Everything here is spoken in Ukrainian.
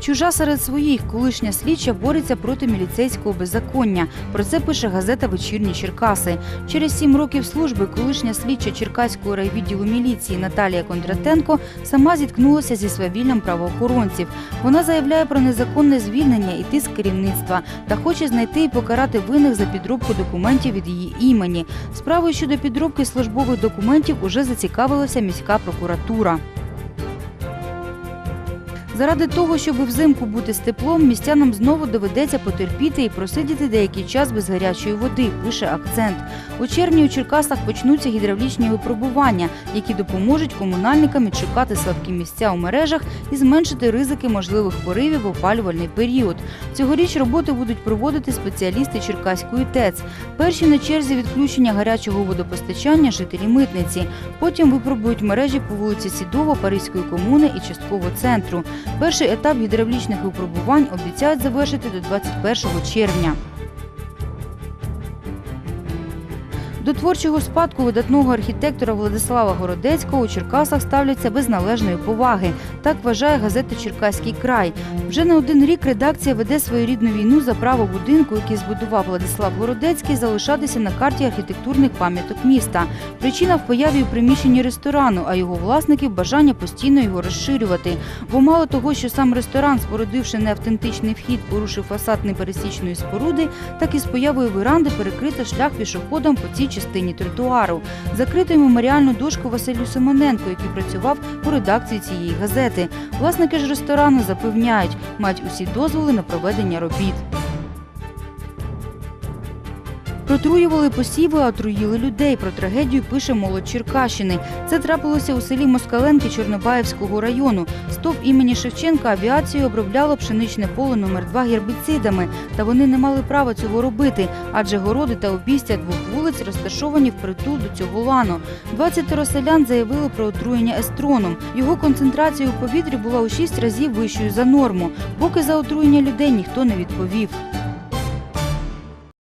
Чужа серед своїх колишня слідча бореться проти міліцейського беззаконня. Про це пише газета Вечірні Черкаси. Через сім років служби колишня слідча Черкаського райвідділу міліції Наталія Кондратенко сама зіткнулася зі свавіллям правоохоронців. Вона заявляє про незаконне звільнення і тиск керівництва та хоче знайти і покарати винних за підробку документів від її імені. Справою щодо підробки службових документів уже зацікавилася міська прокуратура. Заради того, щоб взимку бути з теплом, містянам знову доведеться потерпіти і просидіти деякий час без гарячої води, пише акцент. У червні у Черкасах почнуться гідравлічні випробування, які допоможуть комунальникам відшукати слабкі місця у мережах і зменшити ризики можливих поривів в опалювальний період. Цьогоріч роботи будуть проводити спеціалісти Черкаської ТЕЦ. Перші на черзі відключення гарячого водопостачання жителі митниці. Потім випробують мережі по вулиці Сідова, Паризької комуни і частково центру. Перший етап гідравлічних випробувань обіцяють завершити до 21 червня. До творчого спадку видатного архітектора Владислава Городецького у Черкасах ставляться без належної поваги. Так вважає газета Черкаський край. Вже не один рік редакція веде своєрідну війну за право будинку, який збудував Владислав Городецький, залишатися на карті архітектурних пам'яток міста. Причина в появі у приміщенні ресторану, а його власників бажання постійно його розширювати. Бо мало того, що сам ресторан, спорудивши неавтентичний вхід, порушив фасад непересічної споруди, так і з появою веранди перекрито шлях пішоходам по цій частині тротуару. закритою меморіальну дошку Василю Симоненко, який працював у редакції цієї газети. Власники ж ресторану запевняють, мають усі дозволи на проведення робіт. Протруювали посіви, а отруїли людей. Про трагедію пише молодь Черкащини. Це трапилося у селі Москаленки Чорнобаївського району. Стов імені Шевченка авіацією обробляло пшеничне поле номер 2 гербіцидами. Та вони не мали права цього робити, адже городи та обійстя двох вулиць розташовані впритул до цього лану. 20 селян заявили про отруєння естроном. Його концентрація у повітрі була у 6 разів вищою за норму. Поки за отруєння людей ніхто не відповів.